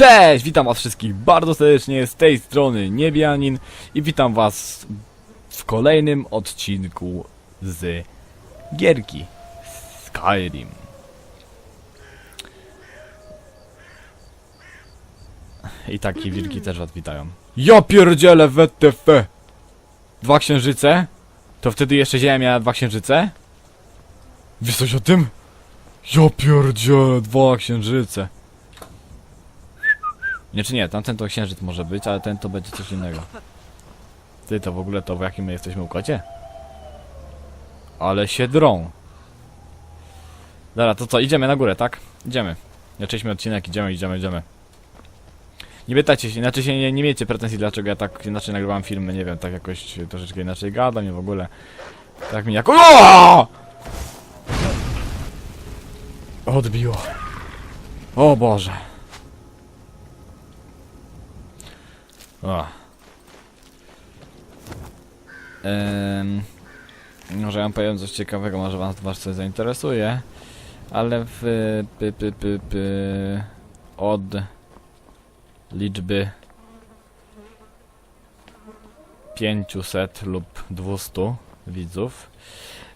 Cześć! Witam was wszystkich bardzo serdecznie z tej strony Niebianin i witam was w kolejnym odcinku z gierki Skyrim. I takie wilki też was witają. Ja pierdzielę WTF! Dwa księżyce? To wtedy jeszcze Ziemia miała dwa księżyce? Wiesz coś o tym? Ja pierdzielę, dwa księżyce. Nie czy nie, tamten to księżyc może być, ale ten to będzie coś innego. Ty to w ogóle to w jakim my jesteśmy układzie? Ale się drą. Dobra, to co, idziemy na górę, tak? Idziemy. Zaczęliśmy odcinek, idziemy, idziemy, idziemy. Nie pytajcie się, inaczej się nie, nie miejcie pretensji, dlaczego ja tak inaczej nagrywam filmy, nie wiem, tak jakoś troszeczkę inaczej gadam i w ogóle. Tak mi jako... O! Odbiło. O Boże. O. Ehm, może ja wam powiem coś ciekawego, może was, was coś zainteresuje, ale w py, py, py, py, od liczby 500 lub 200 widzów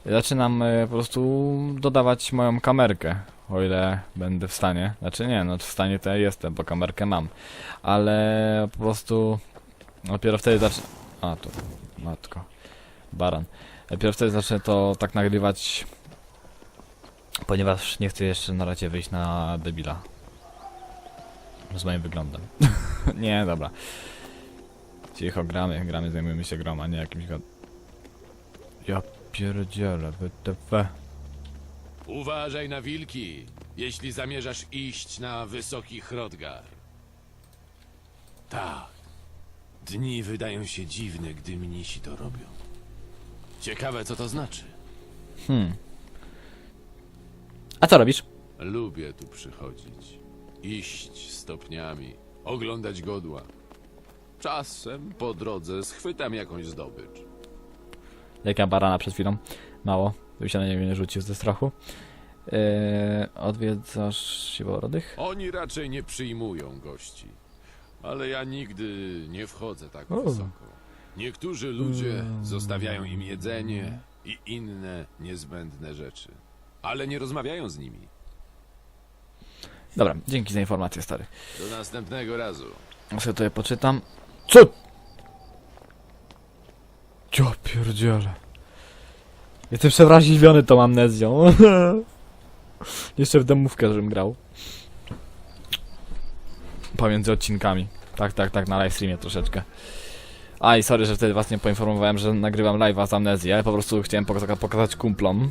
zaczynam e, po prostu dodawać moją kamerkę, o ile będę w stanie. Znaczy nie, no w stanie to ja jestem, bo kamerkę mam. Ale po prostu dopiero wtedy zacznę... A, tu, matko, baran. Dopiero wtedy zacznę to tak nagrywać, ponieważ nie chcę jeszcze na razie wyjść na debila. Z moim wyglądem. nie, dobra. Cicho, gramy, gramy, zajmujemy się grą, a nie jakimś god... Ja pierdzielę, WTF. Uważaj na wilki, jeśli zamierzasz iść na wysoki Hrodgar. Tak. Dni wydają się dziwne, gdy mnisi to robią. Ciekawe, co to znaczy. Hmm. A co robisz? Lubię tu przychodzić. Iść stopniami, oglądać godła. Czasem po drodze schwytam jakąś zdobycz. Jak ja barana przed chwilą. Mało. Bym się na niego nie rzucił ze strachu. Yy, odwiedzasz siłorodych? Oni raczej nie przyjmują gości. Ale ja nigdy nie wchodzę tak O. wysoko. Niektórzy ludzie zostawiają im jedzenie i inne niezbędne rzeczy. Ale nie rozmawiają z nimi. Dobra, dzięki za informację, stary. Do następnego razu. Ja sobie tutaj poczytam. Co? Ja pierdzielę. Jestem przewrażliwiony tą amnezją. Jeszcze w demówkę, żebym grał. Pomiędzy odcinkami. Tak, tak, tak, na live streamie troszeczkę. Aj, sorry, że wtedy was nie poinformowałem, że nagrywam live'a z amnezji, ale po prostu chciałem poka pokazać kumplom.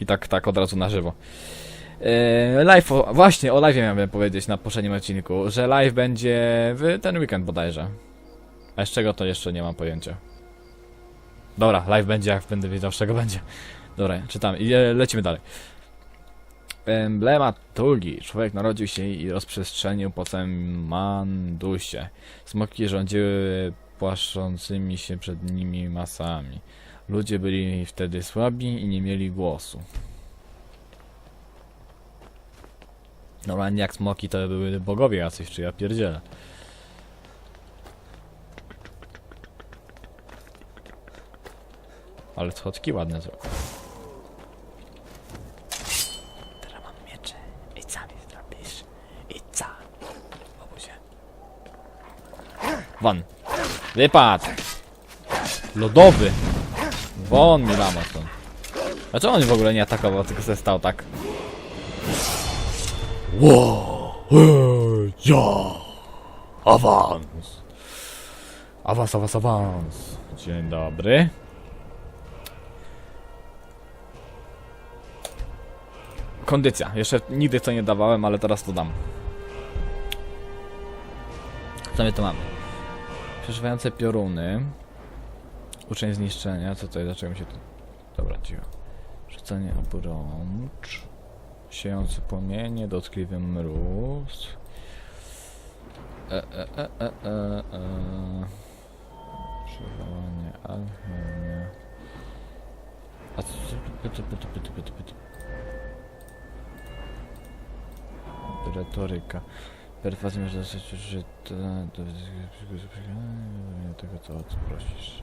I tak, tak od razu na żywo. Yy, live, o, właśnie o live miałem powiedzieć na poprzednim odcinku, że live będzie w ten weekend bodajże. A z czego to jeszcze nie mam pojęcia. Dobra, live będzie jak będę wiedział czego będzie. Dobra, czytamy i e, lecimy dalej. Emblemat Tulgi. Człowiek narodził się i rozprzestrzenił po całym Mandusie. Smoki rządziły płaszczącymi się przed nimi masami. Ludzie byli wtedy słabi i nie mieli głosu. Normalnie jak smoki to były bogowie jacyś, czy ja pierdzielę. Ale schodki ładne zrobił. Teraz mam miecze. I co mi zrobisz? I co? Obuzie. Won. Wypad! Lodowy! Won mi lama stąd. Dlaczego on w ogóle nie atakował, tylko se stał tak? Wow! Hej, Ja! Awans! Awans, awans, awans. Dzień dobry. Kondycja. Jeszcze nigdy to nie dawałem, ale teraz to dam. Co my to mamy? Przeżywające pioruny. Uczeń zniszczenia. Co to jest? Dlaczego mi się to... Dobra, cicho. Rzucenie obrącz. Siejący płomienie, dotkliwy mróz. E, e, e, e, e, e. Przywołanie, alchemia. A co pyty, pyty, pyty, pyty, pyty. Retoryka. Perfekcja może zostać użyta do tego co o co prosisz.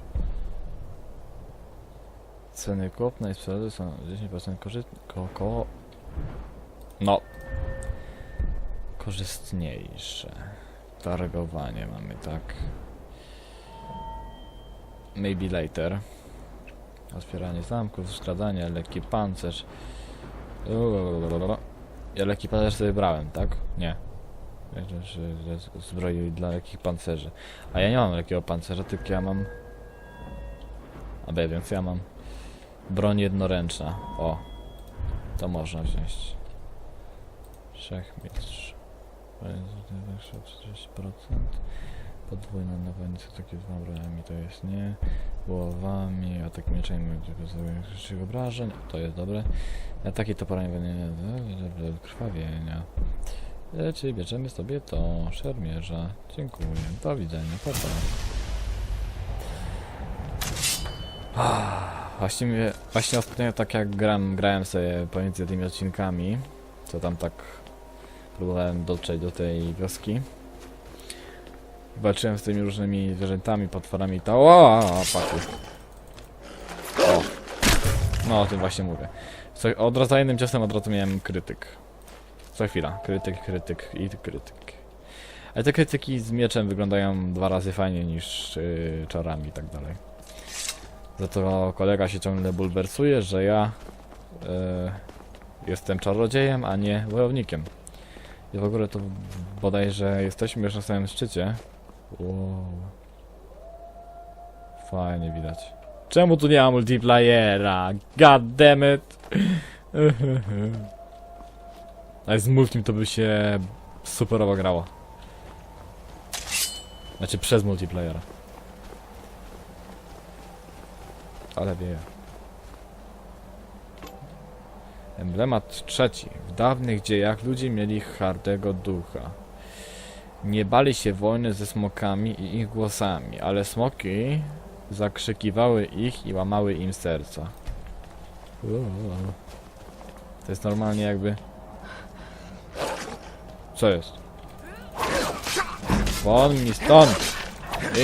Ceny kupna i sprzedaży są 10% korzystne. Ko, ko... No. Korzystniejsze. Targowanie mamy, tak. Maybe later. Otwieranie zamków, skradanie, lekki pancerz. Uuu, Ja lekki pancerz sobie brałem, tak? Nie. Zbroi dla lekkich pancerzy. A ja nie mam lekkiego pancerza, tylko ja mam... A B, więc ja mam broń jednoręczna. O. To można wziąć. Wszechmistrz. Większa o 30%. Podwójna nawojnica, takie dwa broniami to jest nie. Głowami, atak mieczem większych obrażeń, to jest dobre. Ataki toporami krwawienia. E, Czyli bierzemy sobie to szermierza. Dziękuję. Do widzenia. Pa, pa. Ah, Właściwie, właśnie ostatnio tak jak gram, grałem sobie pomiędzy tymi odcinkami, co tam tak próbowałem dotrzeć do tej wioski. Walczyłem z tymi różnymi zwierzętami, potworami i to. O, paku. No o tym właśnie mówię. Co, od razu jednym ciosem od razu miałem krytyk. Co chwila, krytyk, krytyk i krytyk. Ale te krytyki z mieczem wyglądają dwa razy fajniej niż yy, czarami i tak dalej. Za to kolega się ciągle bulwersuje, że ja yy, jestem czarodziejem, a nie wojownikiem. I w ogóle to bodajże jesteśmy już na samym szczycie. Wow. Fajnie widać. Czemu tu nie ma multiplayera? God damn it! Ale z multim to by się superowo grało. Znaczy przez multiplayera. Ale wieje. Emblemat trzeci. W dawnych dziejach ludzie mieli hardego ducha. Nie bali się wojny ze smokami i ich głosami, ale smoki zakrzykiwały ich i łamały im serca. To jest normalnie jakby... Co jest? Won mi stąd!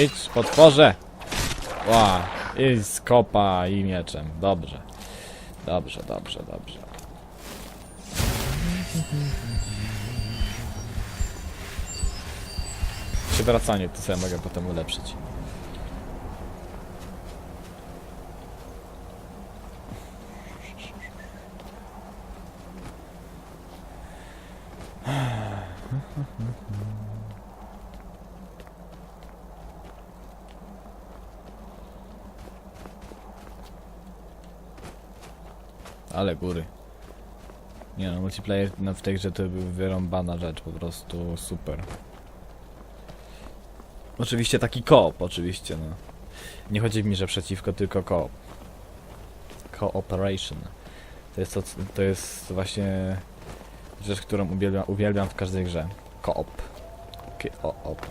Idź, potworze! Ła, i z kopa i mieczem. Dobrze. Dobrze, dobrze, dobrze. Przywracanie to sobie mogę potem ulepszyć. Ale góry. Nie no, multiplayer w tej grze to był wyrąbana rzecz, po prostu super. Oczywiście taki koop, oczywiście, no. Nie chodzi mi, że przeciwko, tylko koop. Cooperation. To jest, to, to jest właśnie rzecz, którą uwielbiam, uwielbiam w każdej grze. Koop. Koop.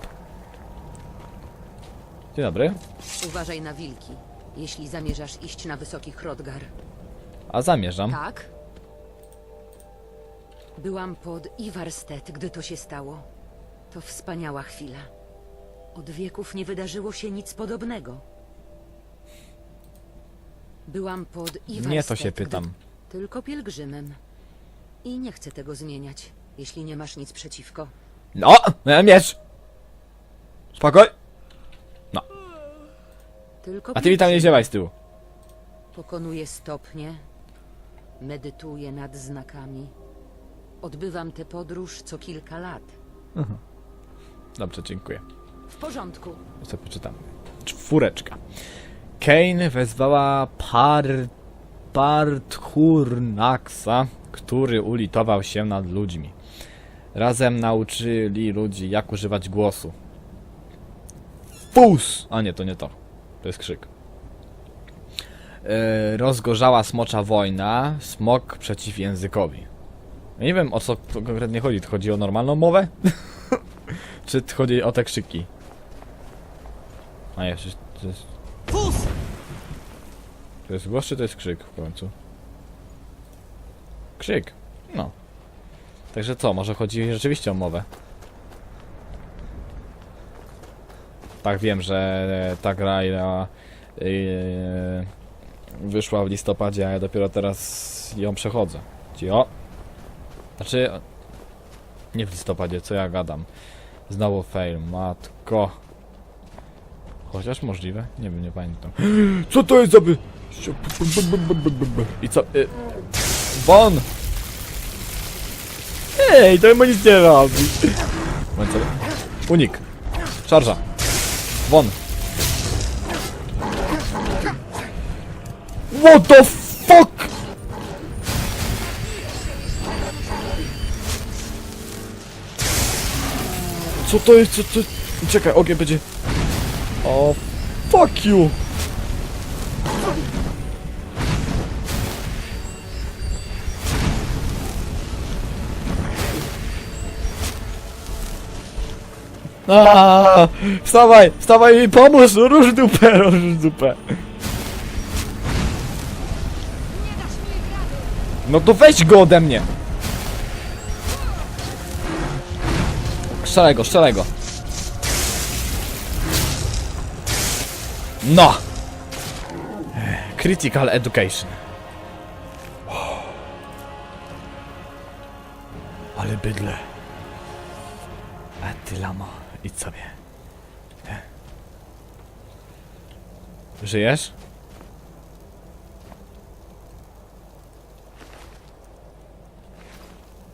Dzień dobry. Uważaj na wilki, jeśli zamierzasz iść na wysoki Hrodgar. A zamierzam. Tak? Byłam pod Ivarstead, gdy to się stało. To wspaniała chwila. Od wieków nie wydarzyło się nic podobnego. Byłam pod Ivarstead. Nie to się gdy- pytam. Tylko pielgrzymem. I nie chcę tego zmieniać, jeśli nie masz nic przeciwko. No! Miałem miecz! Spokoj! Tylko A ty mi tam nie ziewaj z tyłu. Pokonuję stopnie, medytuję nad znakami. Odbywam tę podróż co kilka lat. Dobrze, dziękuję. W porządku. Co poczytam? Czwóreczka. Kane wezwała par... Parthurnaxa, który ulitował się nad ludźmi. Razem nauczyli ludzi, jak używać głosu. Fus! A nie, to nie to. To jest krzyk. E, rozgorzała smocza wojna, smok przeciw językowi. Ja nie wiem o co konkretnie chodzi. Chodzi o normalną mowę? Czy chodzi o te krzyki? A jest, to jest... To jest głos, czy to jest krzyk w końcu? Krzyk. No. Także co, może chodzi rzeczywiście o mowę. Tak wiem, że ta gra yy, wyszła w listopadzie, a ja dopiero teraz ją przechodzę. Cio. Znaczy, nie w listopadzie, co ja gadam. Znowu fail, matko. Chociaż możliwe? Nie wiem, nie pamiętam. Co to jest za by... I co? Y... Won! Ej, to chyba nic nie robi. Unik. Szarża. Won. What the fuck? Co to jest? Co to... Czekaj, ogień będzie... O, fuck you! Aaaa! Wstawaj! Wstawaj mi pomóż! Róż dupę! Róż dupę! No to weź go ode mnie! Strzelaj go, strzelaj go! No! Critical Education. Ale bydle. A ty lamo, idź sobie. Żyjesz?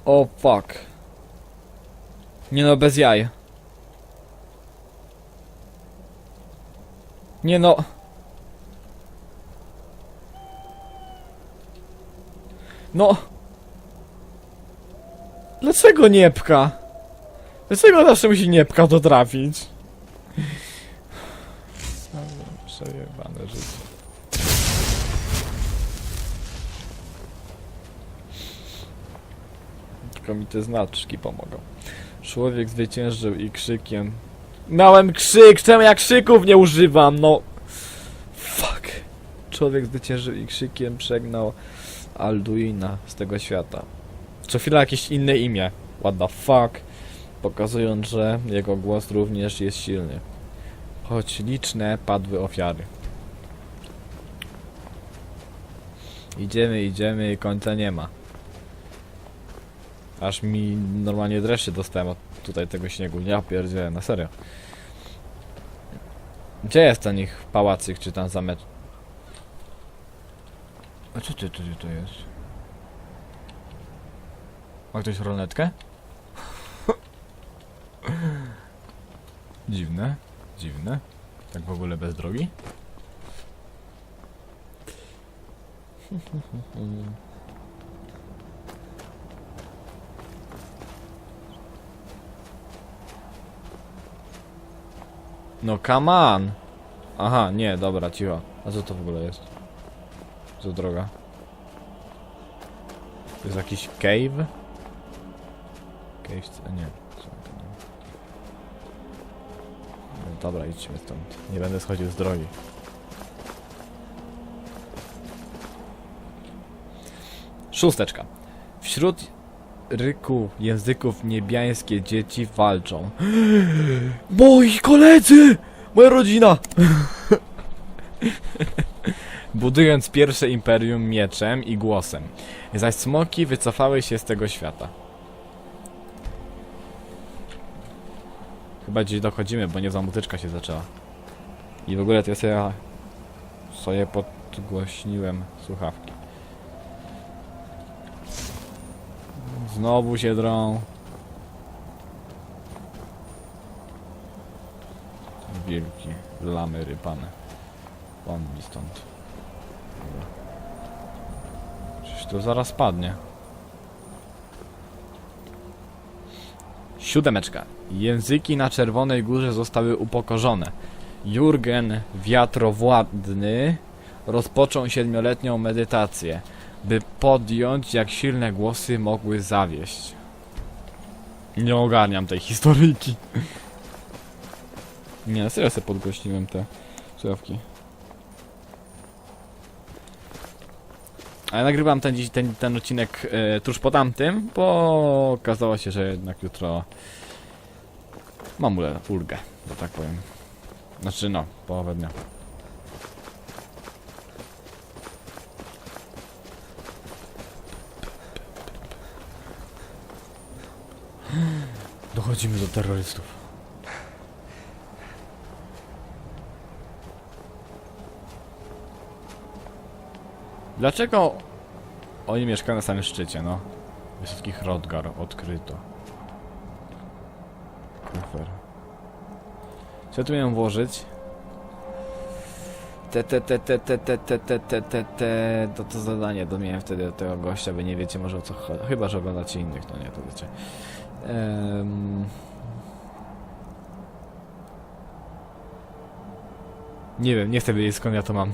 O fuck. Nie no, bez jaj. Nie no. No. Dlaczego nie pka? Dlaczego zawsze musi nie pka to trafić? Przejebane życie. Tylko mi te znaczki pomogą. Człowiek zwyciężył i krzykiem. Miałem krzyk! Czemu ja krzyków nie używam? No. Fuck. Człowiek zwyciężył i krzykiem przegnał Alduina z tego świata. Co chwila jakieś inne imię. What the fuck. Pokazując, że jego głos również jest silny. Choć liczne padły ofiary. Idziemy, idziemy i końca nie ma. Aż mi normalnie dreszcze dostałem od tutaj tego śniegu. Ja pierdzielę, na serio. Gdzie jest ten ich pałacyk, czy tam zamek? A co ty, to, to jest? Ma ktoś rolnetkę? Dziwne, dziwne. Tak w ogóle bez drogi? No come on! Aha, nie, dobra, cicho. A co to w ogóle jest? Co droga? To jest jakiś cave? Cave, nie? No, dobra, idźmy stąd. Nie będę schodził z drogi. Szósteczka. Wśród ryku języków niebiańskie dzieci walczą. Moi koledzy! Moja rodzina! Budując pierwsze imperium mieczem i głosem. Zaś smoki wycofały się z tego świata. Chyba gdzieś dochodzimy, bo nie mutyczka się zaczęła. I w ogóle to ja sobie, sobie podgłośniłem słuchawki. Znowu się drą. Wilki, lamy rypane. Won mi stąd. Przecież to zaraz padnie. Siódemeczka. Języki na Czerwonej Górze zostały upokorzone. Jurgen Wiatrowładny rozpoczął siedmioletnią medytację, by podjąć, jak silne głosy mogły zawieść. Nie ogarniam tej historyjki. Nie, serio sobie podgłośniłem te słuchawki. Ale nagrywam ten, ten, ten odcinek e, tuż po tamtym, bo okazało się, że jednak jutro mam ulgę, że tak powiem. Znaczy no, połowę dnia. Dochodzimy do terrorystów. Dlaczego oni mieszkają na samym szczycie, no? Wysoki Hrodgar odkryto. Kufer. Co tu miałem włożyć? Te, te, te, te, te, te, te, te, te, te, te, to to zadanie do miałem wtedy od tego gościa, wy nie wiecie może o co chodzi. Chyba, że oglądacie innych, no nie, to wiecie. Ehm... Nie wiem, nie chcę wiedzieć skąd ja to mam.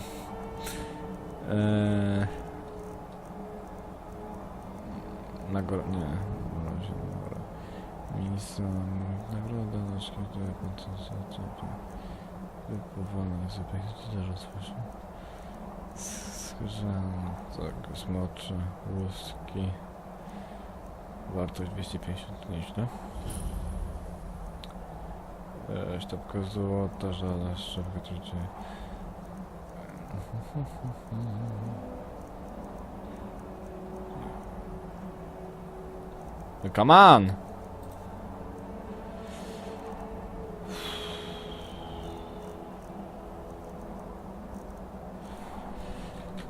Eee... Nagro... nie. Miejsca... Nagroda na szkodę kompensacja... Wypływanie sobie zaraz słyszę. Skrzan... Tak, smocze, łuski... Wartość 250 nieźle. E, sztabka złota, żadna sztabka trzecie. No come on!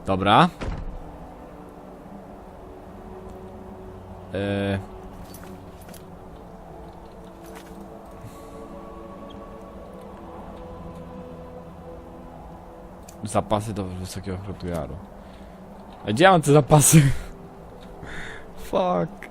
Dobra. Eee. Zapasy do wysokiego Hrotujaru. A gdzie ja mam te zapasy? Fuck.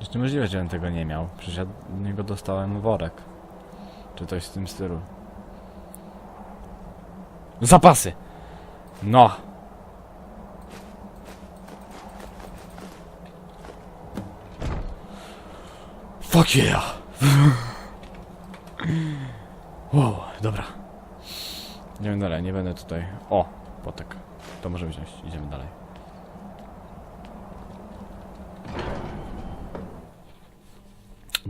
Jest niemożliwe, żebym tego nie miał. Przecież ja do niego dostałem worek. Czy coś w tym stylu. Zapasy! No! Fuck yeah! wow, dobra. Idziemy dalej, nie będę tutaj... O! Potek. To możemy wziąć, idziemy dalej.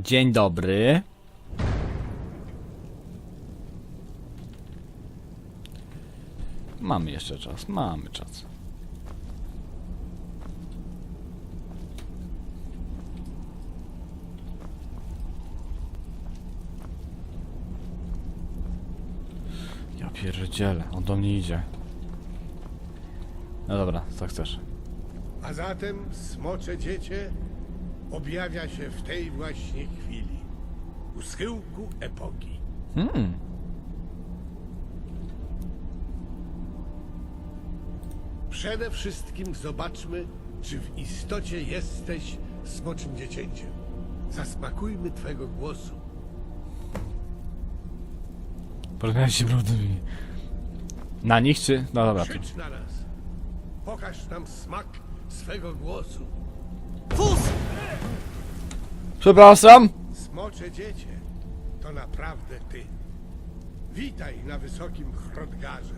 Dzień dobry. Mamy jeszcze czas, mamy czas. Ja pierdzielę, on do mnie idzie. No dobra, co chcesz? A zatem smocze dziecię objawia się w tej właśnie chwili, u schyłku epoki. Hmm, Przede wszystkim zobaczmy, czy w istocie jesteś smoczym dziecięciem. Zasmakujmy twego głosu. porozmawiać się prawdziwie. Na nich czy? No dobra. Krzycz na nas. Pokaż nam smak swego głosu. Przepraszam! Smocze dziecię, to naprawdę ty. Witaj na wysokim Hrodgarze.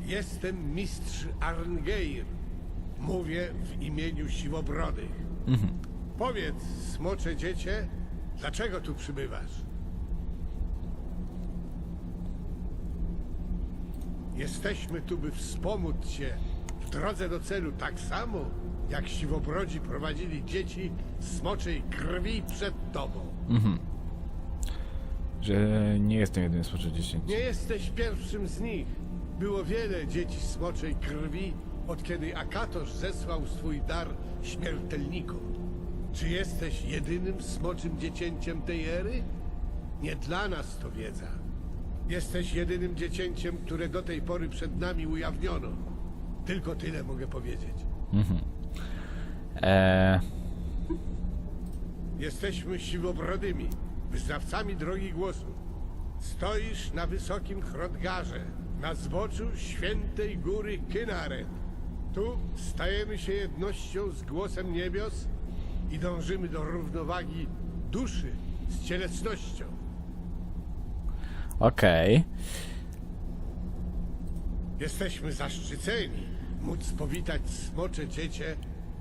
Jestem mistrz Arngeir. Mówię w imieniu Siwobrodych. Powiedz, smocze dziecię, dlaczego tu przybywasz? Jesteśmy tu, by wspomóc cię w drodze do celu, tak samo jak siwobrodzi prowadzili dzieci z smoczej krwi przed tobą. Że nie jestem jedynym spoczy 10. Nie jesteś pierwszym z nich. Było wiele dzieci smoczej krwi od kiedy Akatosz zesłał swój dar śmiertelnikom. Czy jesteś jedynym smoczym dziecięciem tej ery? Nie dla nas to wiedza. Jesteś jedynym dziecięciem, które do tej pory przed nami ujawniono. Tylko tyle mogę powiedzieć. Eee, Jesteśmy siwobrodymi, wyznawcami drogi głosu. Stoisz na wysokim Hrodgarze, na zboczu świętej góry Kynaren. Tu stajemy się jednością z głosem niebios i dążymy do równowagi duszy z cielesnością. okej. Jesteśmy zaszczyceni móc powitać smocze dziecię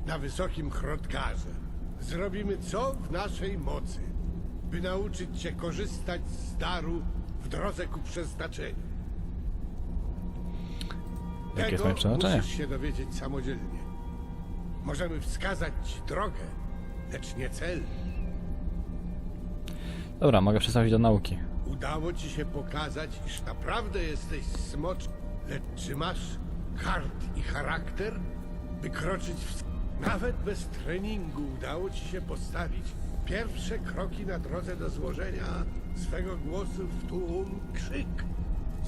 na wysokim Hrodgarze. Zrobimy co w naszej mocy, by nauczyć cię korzystać z daru w drodze ku przeznaczeniu. Jakie jest Tego moje przeznaczenie? musisz się dowiedzieć samodzielnie. Możemy wskazać ci drogę, lecz nie cel. Dobra, mogę przystąpić do nauki. Udało ci się pokazać, iż naprawdę jesteś smocz, lecz czy masz hart i charakter, by kroczyć w... Nawet bez treningu udało ci się postawić pierwsze kroki na drodze do złożenia swego głosu w tłum krzyk.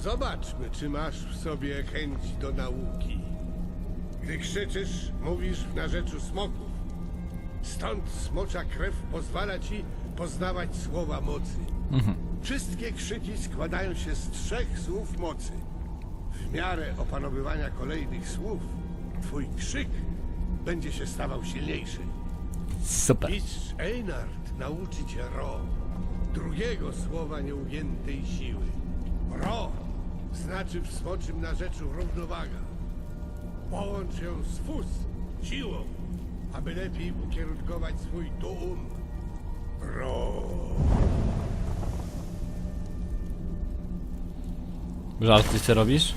Zobaczmy, czy masz w sobie chęć do nauki. Gdy krzyczysz, mówisz w narzeczu smoków. Stąd smocza krew pozwala ci poznawać słowa mocy. Wszystkie krzyki składają się z trzech słów mocy. W miarę opanowywania kolejnych słów, twój krzyk będzie się stawał silniejszy. Super. Mistrz Einard nauczy cię Ro, drugiego słowa nieugiętej siły. Ro znaczy w smoczym narzeczu równowaga. Połącz ją z fus, siłą, aby lepiej ukierunkować swój tuum. Ro. Żarty co robisz?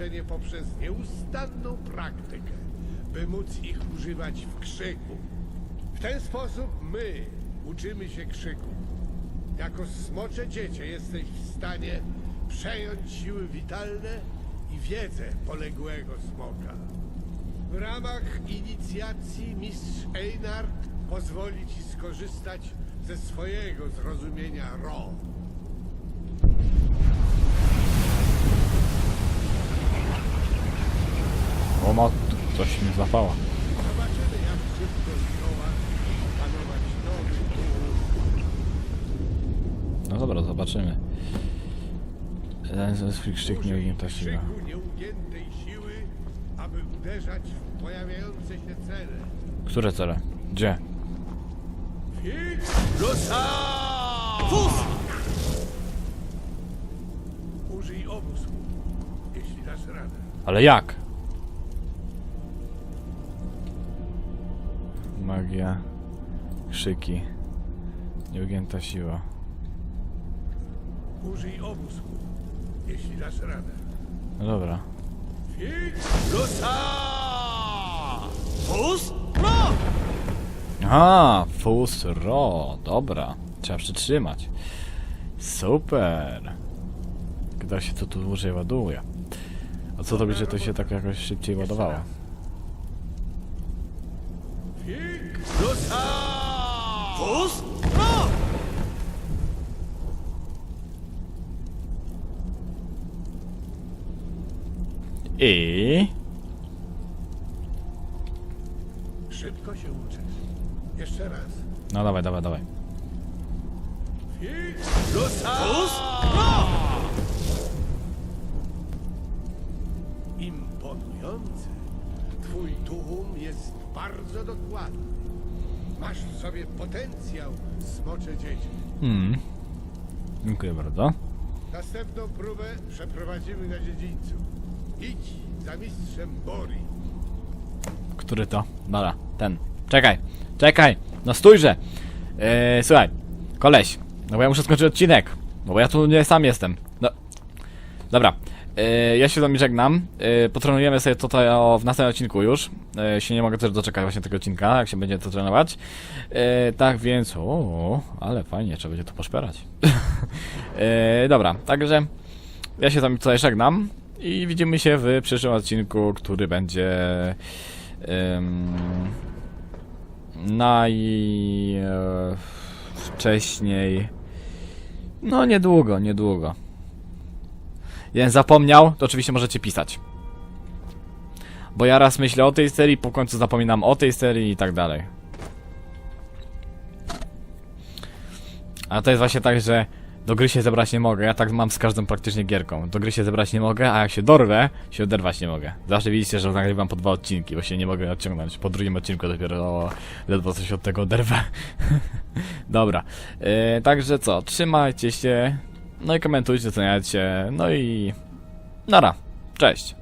Ich znaczenie poprzez nieustanną praktykę, by móc ich używać w krzyku. W ten sposób my uczymy się krzyku. Jako smocze dziecię jesteś w stanie przejąć siły witalne i wiedzę poległego smoka. W ramach inicjacji mistrz Einard pozwoli ci skorzystać ze swojego zrozumienia Ro. O mat, coś mi złapało. Zobaczymy, jak szybko zdoła opanować nowy tuł. No dobra, zobaczymy. Ten ze swój krzyk nie ugięta siła. krzyku nieugiętej siły, aby uderzać w pojawiające się cele. Które cele? Gdzie? Fix! Użyj obu słów, jeśli dasz radę. Ale jak? Magia, krzyki, nieugięta siła. Użyj słów, jeśli dasz radę. No dobra. Fix! Aha, fus ro, dobra. Trzeba przytrzymać. Super. Gdy się to tu dłużej ładuje. A co robić, że to się tak jakoś szybciej ładowało? Fix! I... Szybko się uczysz. Jeszcze raz. No dawaj, dawaj, dawaj. Fix! Imponujące. Twój tłum jest bardzo dokładny. Masz w sobie potencjał smocze dzieci. Hmm. Dziękuję bardzo. Następną próbę przeprowadzimy na dziedzińcu. Idź za mistrzem Bori. Który to? Dobra, ten. Czekaj, czekaj! No stójże! Eee, słuchaj, koleś, no bo ja muszę skończyć odcinek, no bo ja tu nie sam jestem. No, dobra. Eee, ja się z wami żegnam. Eee, potrenujemy sobie tutaj o, w następnym odcinku już. Eee, się nie mogę też doczekać właśnie tego odcinka, jak się będzie to trenować. Tak więc, o, ale fajnie, trzeba będzie to poszperać. dobra, także ja się z wami tutaj żegnam i widzimy się w przyszłym odcinku, który będzie em, naj e, wcześniej no niedługo, niedługo jeden zapomniał, to oczywiście możecie pisać bo ja raz myślę o tej serii, po końcu zapominam o tej serii i tak dalej a to jest właśnie tak, że do gry się zebrać nie mogę, ja tak mam z każdą praktycznie gierką. Do gry się zebrać nie mogę, a jak się dorwę, się oderwać nie mogę. Zawsze widzicie, że nagrywam po dwa odcinki, bo się nie mogę odciągnąć. Po drugim odcinku dopiero ledwo coś od tego oderwę. Dobra, yy, także co, trzymajcie się, no i komentujcie, oceniajcie, no i nara, cześć.